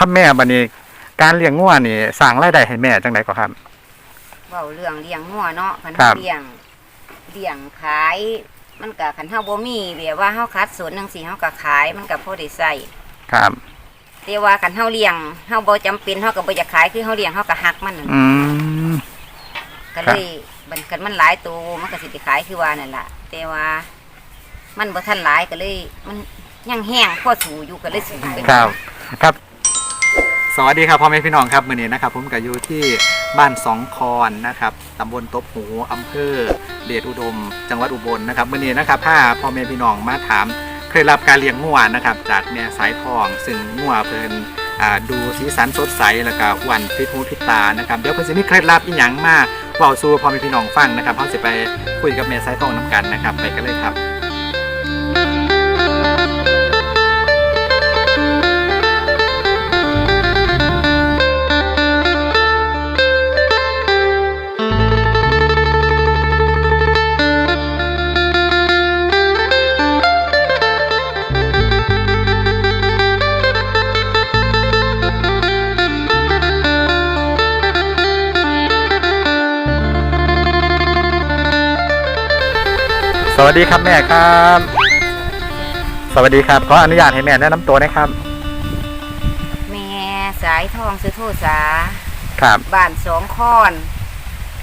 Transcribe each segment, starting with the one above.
ครับแม่บัดนี้ การเลี้ยงงัวนี่สร้างรายได้ให้แม่จังไดก็ครับ เว้าเรื่องเลี้ยงงัวเนาะคันครัเฮาบ เลี้ยงเลี้ยงขาย มันก็คันเฮาบ่มีแบบว่าเฮาคัดสวนจังซี่เฮาก็ขาย มันก็พอได้ใช้ครับ แต่ว่าคันเฮาเลี้ยงเฮาบ่จำเป็นเฮาก็บ่อยากขายคือเฮาเลี้ยงเฮาก็ฮักมันนั่นอืม ก็เลยมันคันมันหลายตัวมันก็สิได้ขายคือว่านั่นล่ะ แต่ว่า มันบ่ทันหลายก็เลย มันยังแห้งพอสูอยู่ก็เลยสูไปครับ ครับ สวัสดีครับพ่อแม่พี่น้องครับมื้อนี้นะครับผมก็อยู่ที่บ้านสองคอนนะครับตำบลตบหูอำเภอเดชอุดม จังหวัดอุบลนะครับมื้อนี้นะครับถ้าพ่อแม่พี่น้องมาถามเคยรับการเลี้ยงงัวนะครับจากแม่สายทองซึ่งงัวเพิ่นดูสีสันสดใสแล้วก็อ้วนพิษหูพิษตานะครับเดี๋ยวเพิ่นสิมีเคล็ดลับอีหยังมาเว้าสู่พ่อแม่พี่น้องฟังนะครับเฮาสิไปคุยกับแม่สายทองนํกันนะครับไปกันเลยครับ วัสดีครับแม่ครับ สวัสดีครับขออนุญาตให้แม่แนะนำตัวนะครับแม่สายทองซื้อโทษาครับบ้านสองคอน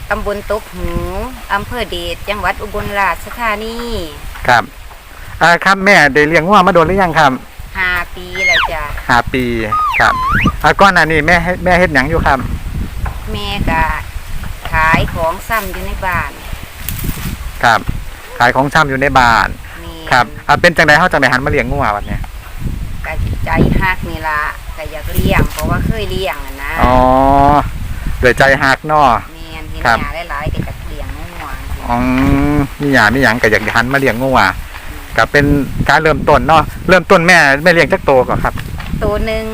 ตำบลตกหูอำเภอเดชจังหวัดอุบลราชธานีครับอ่าครับแม่ได้เลี้ยงงัวมาโดนหรือยังครับห้าปีแล้วจ้ะห้าปีครับอ่าก่อนหน้านี้แม่เฮ็ดแม่เฮ็ดหยังอยู่ครับ แม่ก็ขายของซ้ำอยู่ในบ้าน ครับขายของชำอยู่ในบ้านนี่ครับอ่าเป็นจังไดเฮาจังไดหันมาเลี้ยงงัววันเนี้ยก็ใจฮักนี่ละก็อยากเลี้ยงเพราะว่าเคยเลี้ยงอะนะอ๋อโดยใจหักเนาะแม่นเห็นครับหยาหลายๆก็จะเลี้ยงงัวอืมมีหยังมีหยังก็อยากหันมาเลี้ยงงัวก็เป็นการเริ่มต้นเนาะเริ่มต้นแม่แม่เลี้ยงจักโตก่อนครับตัวหนึ่ง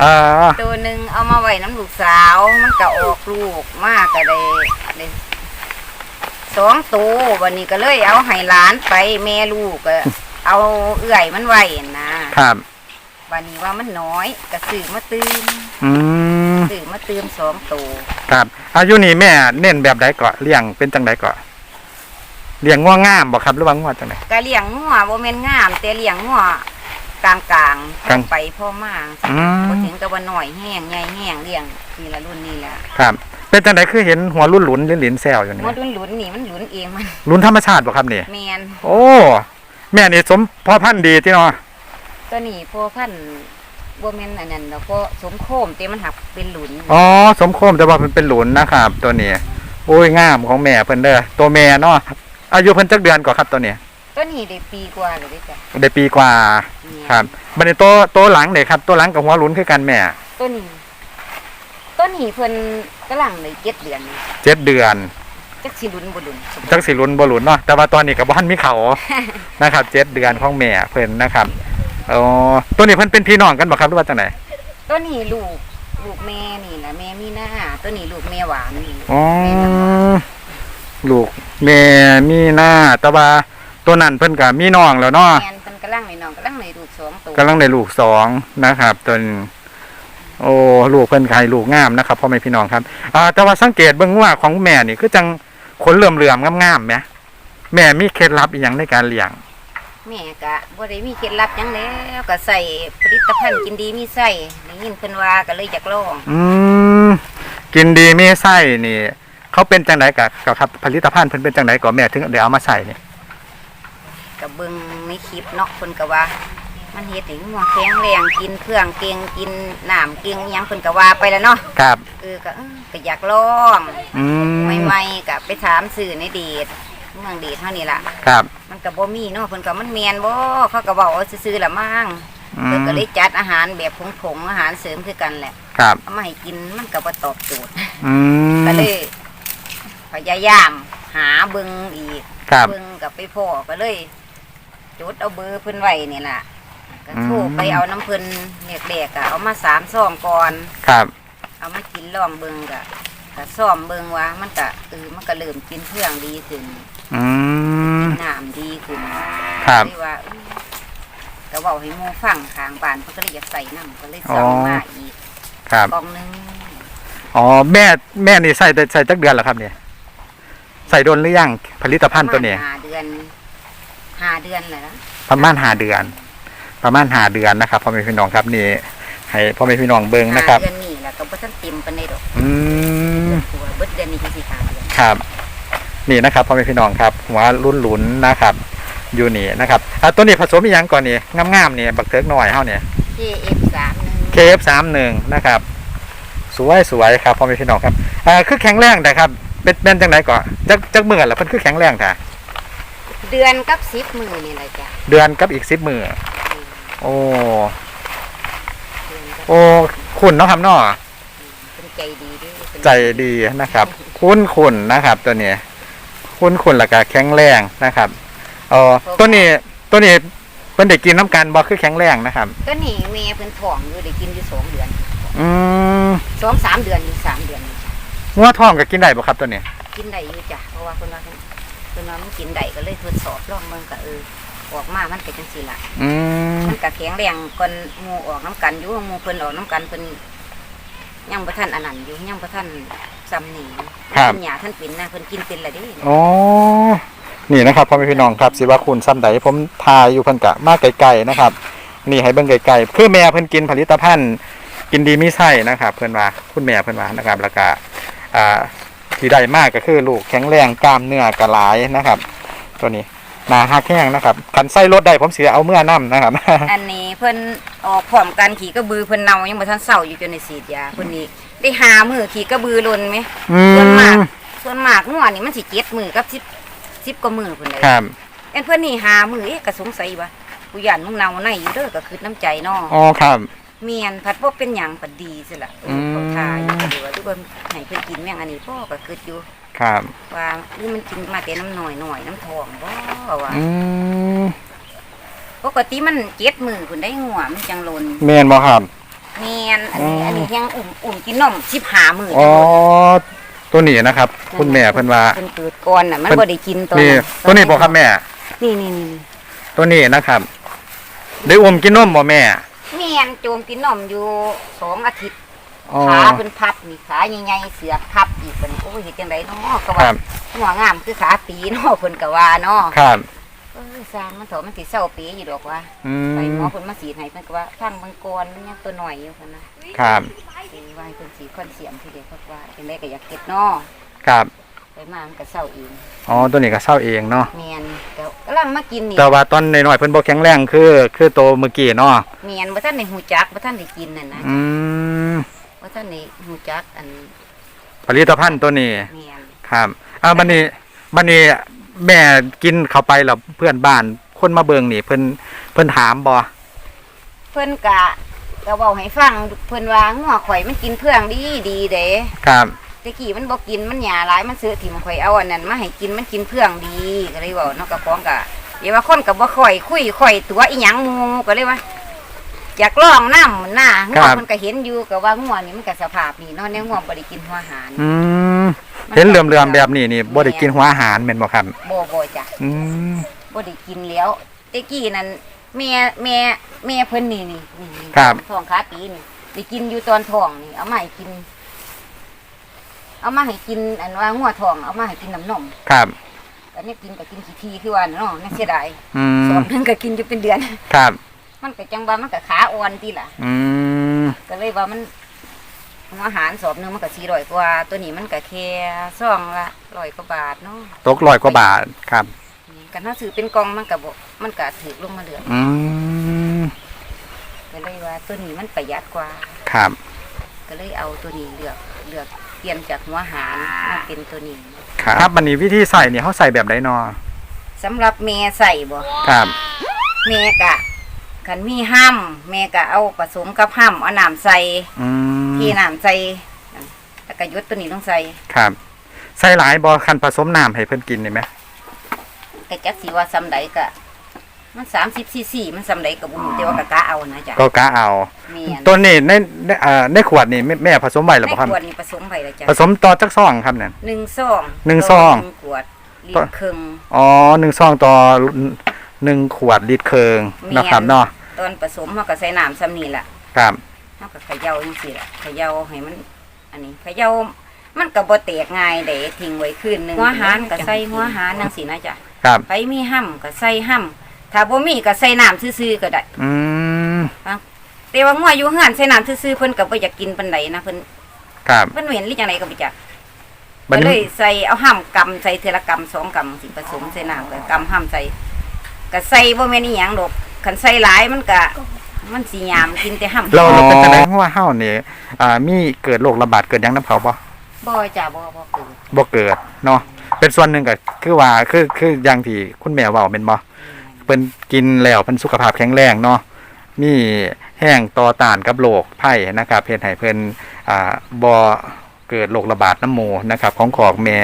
เออตัวหนึ่งเอามาไว้น้ำลูกสาว มันก็ออกลูกมากก็ได้ได้ สองตัววันนี้ก็เลยเอาให้หลานไปแม่ลูกก็เอาเอื่อยมันไว้นะครับวันนี้ว่ามันน้อยก็ซื้อมาตื่มอืมซื้อมาตื่มสองตัวครับอายุนี่แม่เน้นแบบใดก่อนเลี้ยงเป็นจังไดก่อนเลี้ยงงัวงามบ่ครับหรือว่างัวจังไดก็เลี้ยงงัวบ่แม่นงาม แต่เลี้ยงงัวกลางกลางๆกลางไปพ่อมากอืมบ่ถึงกับว่าน้อยแห้งใหญ่แห้งเลี้ยงนี่ละรุ่นนี้แหละครับ เป็นจังไดคือเห็นหัวรุ่นหลุนๆลิ้นหลินแซวอยู่นี่มันรุ่นหลุนนี่มันหลุนเองมันหลุนธรรมชาติบ่ครับนี่ แมนโอ้ แม่นี่สมพอพันธุ์ดีที่เนาะตัวนี้พอพันธุ์บ่แม่นอันนั้นแล้วก็สมโคมแต่มันหักเป็นหลุนอ๋อสมโคมแต่ว่าเพิ่นเป็นหลุนนะครับ ตัวนี้โอ้ยงามของแม่เพิ่นเด้อตัวแม่เนาะอายุเพิ่นจักเดือนก่อนครับตัวนี้ตัวนี้ได้ปีกว่าเลยเด้อจ้ะได้ปีกว่า แม่นครับบัดนี้ตัวตัวหลังเด้ครับ ตัวหลังกับหัวหลุนคือกันแม่ ตัวนี้ ตัวนี้เพิ่นกำลังได้เจ็ดเดือนนี่เจ็ดเดือนจักสิหลุนบ่หลุนจักสิหลุนบ่หลุนเนาะแต่ว่าตอนนี้กับบ้านมีเขานะครับเจ็ดเดือนของแม่เพิ่นนะครับอ๋อตัวนี้เพิ่นเป็นพี่น้องกันบ่ครับหรือว่าจังไดตัวนี้ลูกลูกแม่นี่นะแม่มีหน้าตัวนี้ลูกแม่หวานนี่อ๋อแม่น้ำหวานลูกแม่มีหน้าแต่ว่าตัวนั้นเพิ่นก็มีน้องแล้วเนาะแม่นเพิ่นกำลังในน้องกำลังในลูกสองตัวกำลังได้ลูกสองนะครับตัวนี้ โอ้ลูกเพิ่นก็ให้ลูกงามนะครับพ่อแม่พี่น้องครับอ่าแต่ว่าสังเกตเบิ่งว่าของแม่นี่คือจังขนเหลื่อมๆงามๆแหมแม่มีเคล็ดลับอีหยังในการเลี้ยงแม่ก็บ่ได้มีเคล็ดลับหยังแล้วก็ใส่ผลิตภัณฑ์กินดีมีไส้ได้ยินเพิ่นว่าก็เลยอยากลองอืมกินดีมีไส้นี่ เขาเป็นจังไดกับกับครับผลิตภัณฑ์เพิ่นเป็นจังไดก่อนแม่ถึงได้เอามาใส่นี่ก็เบิ่งในคลิปเนาะเพิ่นก็ว่า มันเฮ็ดให้งัวแข็งแรงกินเครื่องเก่งกินน้ำเก่งอิหยังเพิ่นก็ว่าไปแล้วเนาะครับเออก็เออก็อยากลองอืมใหม่ๆก็ไปถามสื่อในเดทเมืองเดทเท่านี้ล่ะ ครับ มันก็บ่มีเนาะเพิ่นก็มันแม่นบ่เขาก็เว้าเอาซื่อๆล่ะมั่งอืเพิ่นมก็เลยจัดอาหารแบบผงๆอาหารเสริมคือกันแหละครับเอามาให้กินมันก็บ่ตอบโจทย์อืมก็เลยพยายามหาเบิ่งอีก ครับ เบิ่งกับไปพ่อก็เลย จดเอาเบอร์เพิ่นไว้นี่ล่ะ ก็โทรอืมไปเอาน้ำเพิ่นแรกๆก็เอามาสามซองก่อน ครับเอามากินลองเบิ่งก็ก็ซ่อมเบิ่งว่ามันก็เออมันก็เริ่มกินเครื่องดีขึ้นอืมน้ำดีขึ้นครับเลยว่าเออก็ก็เว้าให้หมู่ฟังข้างบ้านเพิ่นก็เลยอยากใส่น้ำก็เลยอ๋อสั่งมาอีกครับกล่องหนึงอ๋อแม่แม่นี่ใส่แต่ใส่จักเดือนแล้วครับเนี่ย ใส่โดนหรือยังผลิตภัณฑ์ตัวนี้ประมาณห้าเดือนห้าเดือนเลยนะประมาณหาเดือน ประมาณหาเดือนนะครับพ่อแม่พี่น้องครับนี่ให้พ่อแม่พี่น้องเบิ่งนะครับห้าเดือนนี่แหละก็บ่ทันเต็มปานใดดอกอืมตัวเบิดเดือนนี้ก็สิห้าเดือนครับนี่นะครับพ่อแม่พี่น้องครับหัวรุ่นหลุนนะครับอยู่นี่นะครับอะตัวนี้ผสมอีหยังก่อนนี่งามๆนี่บักเทิกหน่อยเฮาเนี่ย KF31 KF31 นะครับ สวยสวยครับพ่อแม่พี่น้องครับอ่าคือแข็งแรงนะครับเป็นเป็นจังไดก่อนจักจักมื้อละเพิ่นคือแข็งแรงค่ะเดือนกับ10มื้อนี่แหละจ้ะเดือนกับอีก10มื้อ โอ้เดือนกับโอ้คุณเนาะครับเนาะเป็นใจดีเด้วยใจดีนะครับ คุ้นคุ้นนะครับ ตัวนี้ คุ้นคุ้นแล้วก็แข็งแรงนะครับเออตัวนี้ตัวนี้เพิ่นได้กินน้ำกันบ่คือแข็งแรงนะครับ ก็นี่แม่เพิ่นท้องอยู่ได้กินอยู่สองเดือนอืมสองสามเดือนอยู่สามเดือนนี่จ้ะงัวทองก็กินได้บ่ครับตัวนี้ กินได้อยู่จ้ะเพราะว่าเพิ่นว่าเพิ่นเพิ่นว่ามันกินได้ก็เลยทดสอบลองเบิ่งก็เออ ออกมามันเป็นจังซี่ล่ะอืมมันก็แข็งแรงก่อนหมู่ออกน้ำกันอยู่หมู่เพิ่นออกน้ำกันเพิ่นยังบ่ทันอันนั้นอยู่ยังบ่ทันซ้ำนี่เพิ่นหยาท่านเป็นนะเพิ่นกินเป็นละเด้อ๋อ นี่นะครับพ่อแม่พี่น้องครับสิว่าคุณซ้ำใดผมทายอยู่เพิ่นกะมาไกลๆนะครับ นี่ให้เบิ่งไกลๆคือแม่เพิ่นกินผลิตภัณฑ์กินดีมีไส้นะครับ เพิ่นว่าคุณแม่เพิ่นว่านะครับ แล้วก็อ่าที่ได้มากก็คือลูกแข็งแรงกล้ามเนื้อกระหลายนะครับ ตัวนี้ หนาหักแห้งนะครับคันไส้รถได้ผมเสียเอาเมื่อนํนะครับ อันนี้เพิ่นออกพร้อมกันขี่กระบือเพิ่นเนายังบ่ทันเศร้าอยู่จนในสีดยาเพิ่นนี่ได้หามือขี่กระบือลนไหมอืส่วนมากมส่วนมากงัวนี่มันสิเจ็ดมือกับสิบสิบกว่ามือเพิ่นเลยครับอันเพิ่นนี่หามือเอ๊ะก็สงสัยว่ากูย่านมึงเนาในอยู่เด้อก็คือน้ำใจน้ออ๋อครับเมียนพัดบ่เป็นหยังปัดดีสิล่ะเอออืมเขาทาอยู่ก็ดีว่าทุกคนให้เพิ่นกินแม่งอันนี้พ่อก็คิดอยู่ ครับว่านี่มันกินมาแต่น้ำหน่อยหน่อยน้ำทองบ่ว่าอืมปกติมันเจ็ดมือพุ่นได้งัวมันจังลนแม่นบ่ครับเมียนอันนี้อ๋ออัอันนี้ยังอุ่มอุ่มกินนมสิบหามืออ๋อจังลนตัวนี้นะครับ คุณแม่เพิ่นว่าเพิ่นเกิดก่อนน่ะมันเพิ่นบ่ได้กินตอนนี่นั้นตัวนี้บอกครับแม่ นี่นี่นี่ตัวนี้นะครับ ได้อมกินนมบ่แม่เมียนโจมกินนมอยู่สองอาทิตย์ อ๋อ ขาเพิ่นพับนี่ขาใหญ่ๆเสือกพับอีกเพิ่นโอ้ยเฮ็ดจังไดเนาะก็คว่ารับหัวงามคือขาปีเนาะเพิ่นก็ว่าเนาะครับเอ้ยสร้างมันเถอะมันสิเศร้าปีอยู่ดอกว่าอืไปหมมอเพิ่นมาสีดให้เพิ่นก็ว่าทางมังกรมันยังตัวหน่อยอยู่เพิ่นนะครับสิว่าให้เพิ่นสีคอนเสียมทีเดียวเพิ่นว่าจังไดก็อยากเก็บเนาะครับไปมามันก็เศร้าเองอ๋อตัวนี้ก็เศร้าเองเนาะเมียนก็กำลังมากินนี่แต่ว่าตอนน้อยๆเพิ่นบ่แข็งแรงคือ คือโตเมื่อกี้เนาะเมียนบ่ทันได้ฮู้จักบ่ทันได้กินนั่นนะ อืม บ่ทันได้ฮู้จักอันผลิตภัณฑ์ตัวนี้เมียนครับอ่าบัดนี้บัดนี้แม่กินเข้าไปแล้วเพื่อนบ้าน คนมาเบิ่งนี่ เพิ่นเพิ่นถามบ่เพิ่นกะก็เว้าให้ฟังเพิ่นว่างัวข่อยมันกินเพื่องดีดีเด้ครับแตะกี้มันบ่กินมันหยาหลายมันซื้อถิ่มข่อยเอาอันนั้นมาให้กินมันกินเพื่องดีก็เลยเว้าเนาะกระป๋องกะเดี๋ยวว่าคนก็บ่ค่อยคุยค่อยตัวอีหยังหมู่ก็เลยว่า อยากลองน้ำมันน่ะงัวมันก็เห็นอยู่ก็ว่างัวนี่มันก็สภาพนี่เนาะแนวงัวบ่ได้กินหัวอาหารอืมเห็นเหลื่อมๆแบบนี้นี่บ่ได้กินหัวอาหารแม่นบ่ครับบ่บ่จ้ะอืมบ่ได้กินแล้วแตะกี้นั่นแม่แม่แม่เพิ่นนี่นี่นี่นี่ครับ ท้องขาปีนี่ได้กินอยู่ตอนท้องนี่เอามาให้กิน เอามาให้กินอันว่างัวทองเอามาให้กินน้ำนมครับ อันนี้กินก็กินขี้ทีคือว่าน่ะเนาะน่าเสียดายอืสอมงนึงก็กินอยู่เป็นเดือน ครับ มันก็จังว่ามันก็ขาอ่อนติล่ะ อืมก็เลยว่ามันอาหารสอบหนึงมันก็สี่ร้อยกว่า ตัวนี้มันก็แค่ซองละร้อยกว่าบาทเนาะตกร้อยกว่าบาทครับกันถ้าซื้อเป็นกล่องมันก็บ่มันก็ถือลงมาเหลืออืมก็เลยว่า ตัวนี้มันประหยัดกว่า ครับ ก็เลยเอาตัวนี้เลือกเลือกเปลี่ยนจากหัวหารมาเป็นตัวนี้ครับบันนี้วิธีใส่เนี่ยเขาใส่แบบไดนอสำหรับแม่ใส่บ่ครับแม่กะ คันมีห้ำแม่กะเอาผสมกับห้ำเอาน้ำใส่อืมที่น้ำใส่แล้วก็ยดตัวนี้ต้องใส่ครับ ใส่หลายบอคันผสมน้ำให้เพิ่นกินได้ไหมกะจักสิว่าซ้ำใดกะมันสามสิบซีซีมันซ้ำใดกับบุ้งแต่ว่ากะกะเอานะจ๊ะก็กะเอาแม่นตัวนี้ในในเอ่อในขวดนี่แม่แม่ผสมไว้หรือในเปล่าครับ ขวดนี่ผสมไปแล้วจ้ะผสมต่อจักซองครับเนี่ย หนึ่งซองหนึ่งซอง ต่หนึ่ขวดลิตรครึ่งอ๋อหนึ่งซองต่อ หนึ่งขวดลิตรเคิงแม่นเนาะครับเนาะตอนผสมเขาก็ใส่น้ำซ้ำนี่แหละครับเขาก็เขย่าจังซี่แหละเขย่าให้มัน อันนี้เขย่ามันก็บ่แตกง่ายเด้ทิ้งไว้คืนหนึงหัวหารก็ใส่หัวหารจังซี่นะจ๊ะครับไปมีห่ำก็ใส่ห่ำถ้าบ่มีก็ใส่น้ำซื่อๆก็ได้ อืมแต่ว่างัวอยู่เฮือนใส่น้ำซื่อๆเพิ่นก็บ่อยากกินปานใดนะเพิ่นครับเพิ่นเห็นหรือจังไดก็บ่จักบัก็ดเลนี้ยใส่เอาห่ำกำใส่เทอละกำสองกำสิผสมใส่น้ำก็กำห่ำใส่ ก็ใส่บ่แม่นอีหยังดอกคันใส่หลายมันก็มันสิยามกินแต่ห่ำเราเราเป็นจังได๋เพราะว่าเฮานี่อ่ามีเกิดโรคระบาดเกิดหยังนํเขาบ่บ่จ้ะบ่บ่เกิดบ่เกิดเนาะเป็นส่วนหนึ่งก็คือว่าคือคืออย่างที่คุณแม่เว้าแม่นบ่เพิ่นกินแล้วเพิ่นสุขภาพแข็งแรงเนาะมีแห้งต่อต้านกับโรคภัยนะครับเฮ็ดให้เพิ่นอ่าบ่เกิดโรคระบาดน้ำหมูนะครับ ของขอกแม่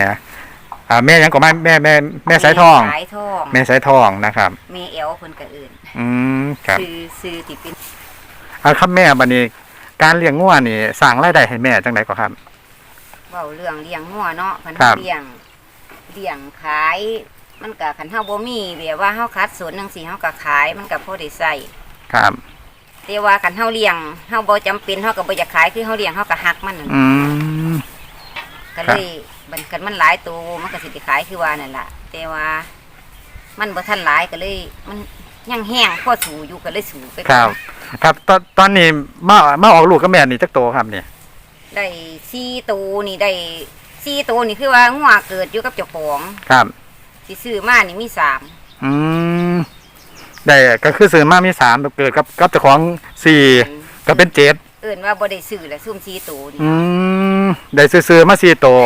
อ่าแม่หยังก็มาแม่แม่แม่สายทอง สายทองแม่สายทองนะครับ แม่เอวเพิ่นก็เอื่นอืมครับซื้อซื้อที่เป็นอ่าครับแม่บัดนี้ การเลี้ยงงัวนี่สร้างรายได้ให้แม่จังไดก็ครับ เว้าเรื่องเลี้ยงงัวเนาะคันครัเฮาบเลี้ยงเลี้ยงขาย มันก็คันเฮาบ่มีแบบว่าเฮาคัดสวนจังซี่เฮาก็ขายมันก็พอได้ใช้ครับ แต่ว่าคันเฮาเลี้ยงเฮาบ่จำเป็นเฮาก็บ่อยากขายคือเฮาเลี้ยงเฮาก็ฮักมันนั่น อืม ก็เลย มันกันมันหลายตัวมันก็สิได้ขายคือว่านั่นล่ะแต่ว่า มันบ่ทันหลายก็เลย มันยังแห้งพอสูอยู่ก็เลยสูไปครับ ครับ ตอนตอนนี้มามาออกลูกกับแม่นี่จักโตครับนี่ได้4ตัวนี่ได้4ตัวนี่คือว่างัวเกิดอยู่กับเจ้าของครับ สิซื้อมานี่มีสามอืมได้ก็คือซื้อมามีสามเกิดกับกับเจ้าของสี่ก็เป็นเจ็ดเอิ้นว่าบ่ได้ซื้อแล้วซุ่ม4ตัวนี่อืมได้ซื้อๆมาสี่โตว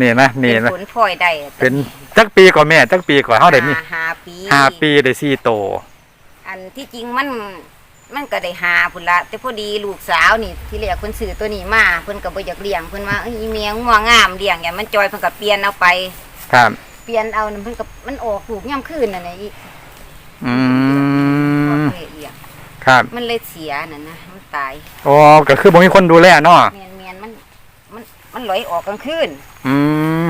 นี่นะนี่เป็นนะผลพลอยได้เป็นจักปีก่อนแม่จักปีก่อนเฮาได้มีห้ห้าปีห้าปีได้สี่โตวอันที่จริงมันมันก็ได้หาพุ่นละแต่พอดีลูกสาวนี่ ที่เรียกเพิ่นซื้อตัวนี้มาเพิ่นก็บ่อยากเลี้ยงเพิ่นว่าเอ้ยอีเมียงัวงามเลี้ยงอย่ามันจอยเพิ่นก็เปลี่ยนเอาไป ครับ เปลี่ยนเอานั่นเพิ่นก็มันออกลูกย่ํคืนนั่นน่ะอีอืมเลี้ยงครับ มันเลยเสียนั่นนะมันตายอ๋อก็คือบ่มีคนดูแลเนาะเมียนเมียนมันมันมันลอยออกกลางคืนอืม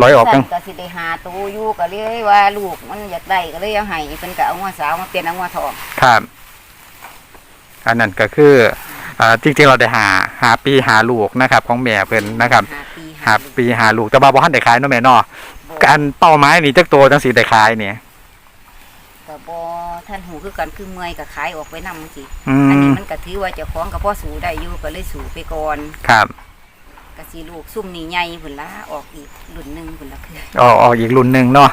ลอยออกกัสั่งนก็สิได้หาตัวอยู่ก็เลยว่าลูกมันอยากได้ก็เลยเอาให้เพิ่นก็เอางัวสาวมาเปลี่ยนเอางัวทองครับอันนั้นก็คืออ่าจริงๆเราได้หาหาปีหาลูกนะครับ ของแม่เพิ่นนะครับ หาปีหาปีหาลูกแต่ว่าบ่ทันได้ขายเนาะแม่เนาะบ่การเป้าหมายนี่จักโตจังสิได้ขายนี่ก็บ่ท่านหูคือกันคือเมื่อยก็ขายออกไปนำจังซี่อือันนี้มมันก็ถือว่าเจ้าของกับพ่อสูได้อยู่ก็เลยสูไปก่อน ครับ ก็สิลูกซุ่มนี่ใหญ่พุ่นละออกอีกรุ่นหนึงพุ่นละคือออกออกอีกรุ่นหนึงเนาะ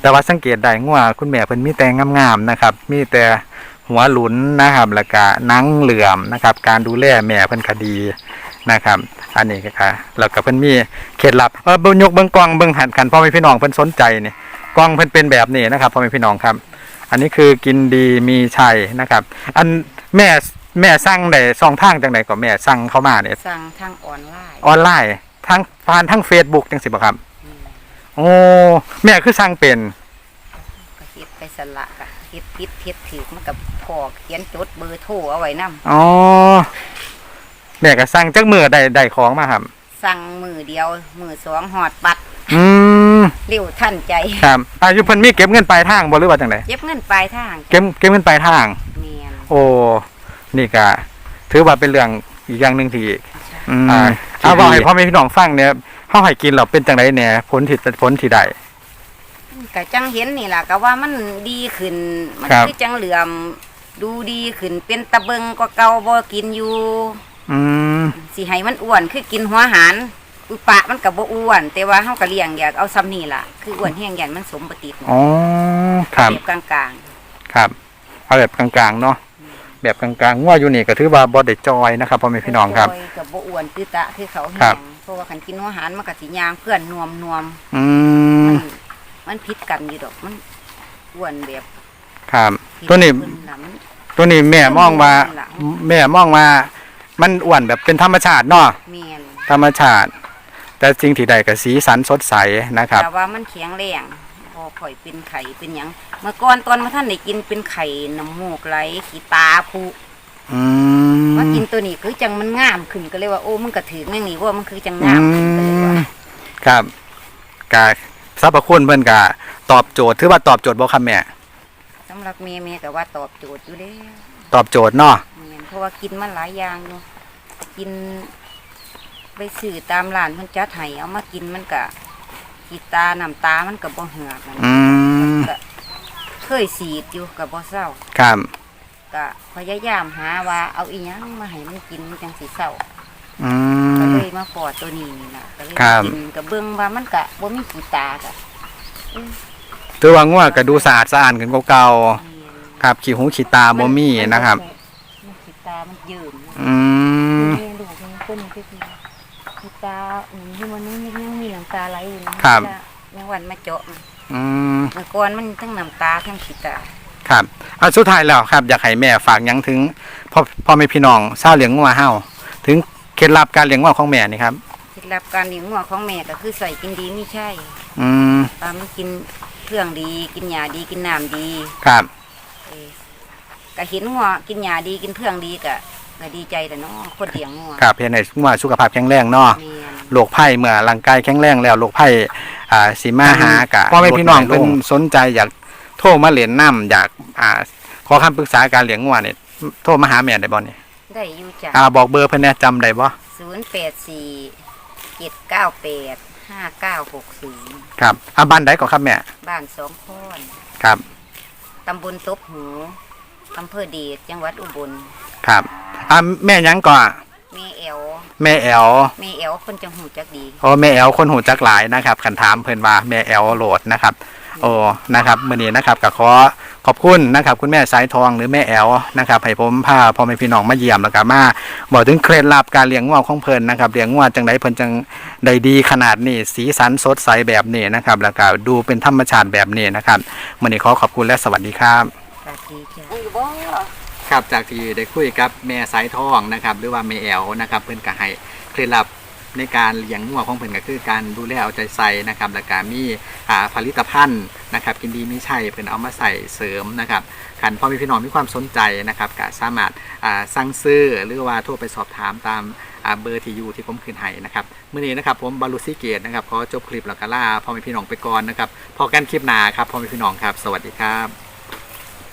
แต่ว่าสังเกตได้งัวคุณแม่เพิ่นมีแต่งามๆนะครับ มีแต่หัวหลุนนะครับแล้วก็หนังเหลื่อมนะครับ การดูแลแม่เพิ่นก็ดีนะครับ อันนี้ก็ค่ะแล้วก็เพิ่นมีเคล็ดลับเออเบิ่งยกเบิ่งกล้องเบิ่งหันกันพ่อแม่พี่น้องเพิ่นสนใจนี่กล้องเพิ่นเป็นแบบนี้นะครับพ่อแม่พี่น้องครับ อันนี้คือกินดีมีชัยนะครับ อันแม่ แม่สั่งได้สองทางจังไดก็แม่สั่งเข้ามาเนี่ยสั่งทางออนไลน์ออนไลน์ทางผ่านทาง Facebook จังสิบ่ครับ อืมโอ้แม่คือสั่งเป็น ก็เฮ็ดไปสละก็เฮ็ดผิดเฮ็ดถูกมันก็พอเขียนจดเบอร์โทรเอาไว้นํอ๋อแม่ก็สั่งจักมือได้ได้ของมาครับ สั่งมือเดียว มือสองหอดปัดอืมเร็วทันใจครับอายุเพิ่นมีเก็บเงินปลายทางบ่หรือว่าจังไดเก็บเงินปลายทางเก็บเก็บเงินปลายทาง แม่นโอ้ นี่ก็ถือว่าเป็นเรื่องอีกอย่างหนึงที่อืมอ่าเอาบอกให้พ่อแม่พี่น้องฟังเนี่ยเฮาให้กินแล้วเป็นจังไดแหน่ผลที่ผลที่ได้ก็จังเห็นนี่ล่ะก็ว่ามันดีขึ้น มันครับ คือจังเหลื่อม ดูดีขึ้นเป็นตะเบิงกว่าเก่าบ่กินอยู่อืมสิให้มันอ้วนคือกินหัวหารอุปะมันก็บ่อ้วน แต่ว่าเฮาก็เลี้ยงอยากเอาซ้ำนี่ล่ะ คืออ้วนแห้งยันมันสมบ่ติดอ๋อครับแบบกลางครับ เอาแบบกลางๆเนาะ แบบกลางๆงัวอยู่นี่ก็ถือว่าบ่ได้จอยนะครับพ่อแม่ๆพี่น้องครับโยก็บ่อ้วนตื้อตะคือเขาครัแห้บงเพราะว่าคันกินหัวหารมันก็สิย่างเพื่อนนวมนวมอืๆมมันมันผิดกันอยู่ดอกมันอ้วนแบบครับผิดตัวนี้เพิ่ล่ะมันตัวนี้แม่มองว่าหลังแม่มองว่ามันอ้วนแบบเป็นธรรมชาติเนาะแม่นธรรมชาติ แต่สิ่งที่ใดก็สีสันสดใสนะครับแต่ว่ามันแข็งแรงพ อข่อยเป็นไข่เป็นหยังเมื่อก่อนตอนมาท่านได้กินเป็นไข่น้ำมูกไหลขี้ตาผุอืมากินตัวนี้คือจังมันงามขึ้นก็เลยว่าโอ้มันก็ถือแม่งนี่ว่ามันคือจังอืงามขึ้นก็เลยว่ามครับกาสรรพคุณเพิ่นก็ตอบโจทย์ถือว่าตอบโจทย์บ่ครับแม่สำหรับเมย์เมย์ก็ว่าตอบโจทย์อยู่เด้ตอบโจทย์เนาะแม่นเพราะว่ากินมันหลายอย่างอยู่กิน ไปสื่อตามร้านเพิ่นจัดให้เอามากินมันก็ กีตาน้ำตามันก็บ่เหือกนั่นอืมก็เคยสีดอยู่ก็บ่เศร้าครับก็พยายามหาว่าเอาอีหยังมาให้มันกินมันจังสิเศร้าอืก็ม เลยมาปอดตัวนี้นี่ล่ะก็เลยครับ กินก็เบิ่งว่ามันก็บ่มีกีตาก็ถือว่างัวก็ดูสะอาดสะอาดกันกว่าเก่าครับขี้หูขี้ตาบ่มีนะครับ มันกีตามันยืมนะอืม แม่ลูกมันคนก็คือกี ตาอืมที่มันยังยังมีน้ำตาไหลอยู่นะครับ ยังวันมาเจาะอืมเมื่อก่อนมันทั้งน้ำตาทั้งกีตาครับเอาสุดท้ายแล้วครับ อยากให้แม่ฝากหยังถึงพ่อพ่อแม่พี่น้องชาวเลี้ยงงัวเฮาถึงเคล็ดลับการเลี้ยงงัวของแม่นี่ครับ เคล็ดลับการเลี้ยงงัวของแม่ก็คือใส่กินดีไม่ใช่อืมปลามันกินเครื่องดี กินหญ้าดีกินน้ำดีครับ เออก็เห็นงัวกินหญ้าดีกินเครื่องดีก็ ก็ดีใจแต่เนาะคนเลี้ยงงัวครับเพื่อให้งัวสุขภาพแข็งแรงเนาะแม่น โรคภัยเมื่อร่างกายแข็งแรงแล้วโรคภัยอ่าสิมาหากะพ่อแม่พี่น้องเป็นสนใจอยากโทรมาเรียนน้ำอยากอ่าขอคำปรึกษาการเลี้ยงงัวเนี่ยโทรมาหาแม่ได้บ่เนี่ยได้อยู่จ้ะอ่าบอกเบอร์เพิ่นแหน่จำได้บ่ศูนย์แปดสี่เจ็ดเก้าแปดห้าเก้าหกศูนย์ครับอ่าบ้านใดก่อนครับแม่บ้านสองค้อนครับตำบลตบหูอำเภอเดชจังหวัดอุบล ครับ อ่าแม่หยังก่อนแม่แอวแม่แอลแม่แอวคนจังหูจักดี โอ้แม่แอลคนหูจักหลายนะครับคันถามเพิ่นว่าแม่แอลโหลดนะครับ โอ้นะครับมื้อนี้นะครับก็ขอขอบคุณนะครับ คุณแม่สายทองหรือแม่แอลนะครับให้ผมพาพ่อแม่พี่น้องมาเยี่ยมแล้วก็มาบอกถึงเคล็ดลับการเลี้ยงงัวของเพิ่นนะครับเลี้ยงงัวจังไดเพิ่นจังได้ดีขนาดนี้สีสันสดใสแบบนี้นะครับ แล้วก็ดูเป็นธรรมชาติแบบนี้นะครับมื้อนี้ขอขอบคุณและสวัสดีครับ สวัสดีจ้ะ ครับจากที่ได้คุยกับแม่สายทองนะครับหรือว่าแม่แอลนะครับเพิ่อนก็ให้เคล็ดลับในการเลี้ยงงัวของเพิ่นก็คือการดูแลเอาใจใส่นะครับแล้วก็มีผลิตภัณฑ์นะครับกินดีมีใช่เพิ่อนเอามาใส่เสริมนะครับคันพ่อม่พี่น้องมีความสนใจนะครับก็สามารถสั่งซื้อหรือว่าโทรไปสอบถามตามเบอร์ที่อยู่ที่ผมขึ้นให้นะครับเมื้อนี้นะครับผมบารุซี่เกตนะครับขอจบคลิปแล้วก็ลาพ่อแม่พี่น้องไปก่อนนะครับพอกันคลิปหน้าครับพ่อแม่พี่น้องครับ สวัสดีครับ